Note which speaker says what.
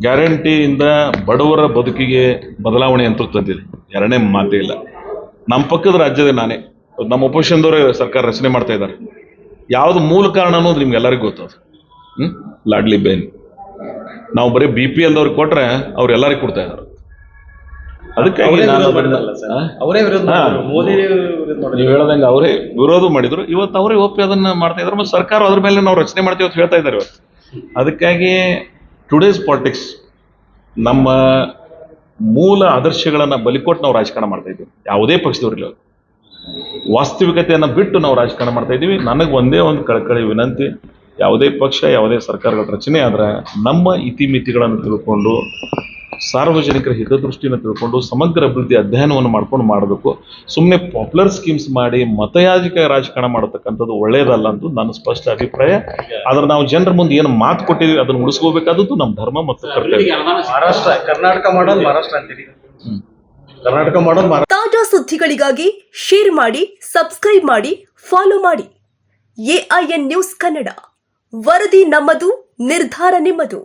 Speaker 1: ಗ್ಯಾರಂಟಿಯಿಂದ ಬಡವರ ಬದುಕಿಗೆ ಬದಲಾವಣೆ ಅಂತ ತಂದಿದೆ. ಎರಡನೇ ಮಾತೇ ಇಲ್ಲ. ನಮ್ಮ ಪಕ್ಕದ ರಾಜ್ಯದ ನಾನೇ. ನಮ್ಮ ಒಪೋಸಿಷನ್ದವರೇ ಸರ್ಕಾರ ರಚನೆ ಮಾಡ್ತಾ ಇದ್ದಾರೆ. ಯಾವ್ದು ಮೂಲ ಕಾರಣ ಅನ್ನೋದು ನಿಮ್ಗೆ ಎಲ್ಲರಿಗೂ ಗೊತ್ತದು ಹ್ಮ್? ಲಾಡ್ಲಿ ಬೇನ್. ನಾವು ಬರೀ ಬಿ ಪಿ ಎಲ್ದವ್ರಿಗೆ ಕೊಟ್ರೆ ಅವ್ರು ಎಲ್ಲರಿಗೂ ಕೊಡ್ತಾ ಇದ್ದಾರೆ. ಅದಕ್ಕಾಗಿ. ನೀವು ಹೇಳ್ದಂಗೆ ಅವರೇ ವಿರೋಧ ಮಾಡಿದ್ರು. ಇವತ್ತು ಅವರೇ ಒಪ್ಪಿ ಅದನ್ನ ಮಾಡ್ತಾ ಇದ್ರು ಮತ್ತು ಸರ್ಕಾರ ಅದ್ರ ಮೇಲೆ ನಾವು ರಚನೆ ಮಾಡ್ತೀವಿ ಅಂತ ಹೇಳ್ತಾ ಇದ್ದಾರೆ ಇವತ್ತು. ಅದಕ್ಕಾಗಿ ಟುಡೇಸ್ ಪಾಲಿಟಿಕ್ಸ್ ನಮ್ಮ ಮೂಲ ಆದರ್ಶಗಳನ್ನು ಬಲಿಕೊಟ್ಟು ನಾವು ರಾಜಕಾರಣ ಮಾಡ್ತಾ ಇದ್ದೀವಿ. ಯಾವುದೇ ಪಕ್ಷದವ್ರಿಲ್ಲ ವಾಸ್ತವಿಕತೆಯನ್ನು ಬಿಟ್ಟು ನಾವು ರಾಜಕಾರಣ ಮಾಡ್ತಾ ಇದ್ದೀವಿ. ನನಗೆ ಒಂದೇ ಒಂದು ಕಳಕಳಿ ವಿನಂತಿ, ಯಾವುದೇ ಪಕ್ಷ, ಯಾವುದೇ ಸರ್ಕಾರಗಳ ರಚನೆ ಆದ್ರೆ ನಮ್ಮ ಇತಿಮಿತಿಗಳನ್ನು ತಿಳ್ಕೊಂಡು ಸಾರ್ವಜನಿಕರ ಹಿತದೃಷ್ಟಿಯನ್ನು ತಿಳ್ಕೊಂಡು ಸಮಗ್ರ ಅಭಿವೃದ್ಧಿ ಅಧ್ಯಯನವನ್ನು ಮಾಡ್ಕೊಂಡು ಮಾಡಬೇಕು. ಸುಮ್ಮನೆ ಪಾಪ್ಯುಲರ್ ಸ್ಕೀಮ್ಸ್ ಮಾಡಿ ಮತಯಾಜಿಕ ರಾಜಕಾರಣ ಮಾಡತಕ್ಕಂಥದ್ದು ಒಳ್ಳೆಯದಲ್ಲ ಅಂತ ನನ್ನ ಸ್ಪಷ್ಟ ಅಭಿಪ್ರಾಯ. ಆದ್ರೆ ನಾವು ಜನರ ಮುಂದೆ ಏನು ಮಾತು ಕೊಟ್ಟಿದ್ದೀವಿ ಅದನ್ನು ಉಳಿಸ್ಕೋಬೇಕಾದದ್ದು ನಮ್ಮ ಧರ್ಮ ಮತ್ತು ಕರ್ತವ್ಯ.
Speaker 2: ಮಹಾರಾಷ್ಟ್ರ ಕರ್ನಾಟಕ ಮಾಡೋದು ಮಹಾರಾಷ್ಟ್ರ ಅಂತೀರಿ. ಕರ್ನಾಟಕ ಮಾಡೋದು ಮಹಾರಾಷ್ಟ್ರ.
Speaker 3: ತಾಜಾ ಸುದ್ದಿಗಳಿಗಾಗಿ ಶೇರ್ ಮಾಡಿ ಸಬ್ಸ್ಕ್ರೈಬ್ ಮಾಡಿ ಫಾಲೋ ಮಾಡಿ. N news Kannada. ವರದಿ ನಮ್ಮದು ನಿರ್ಧಾರ ನಿಮ್ಮದು.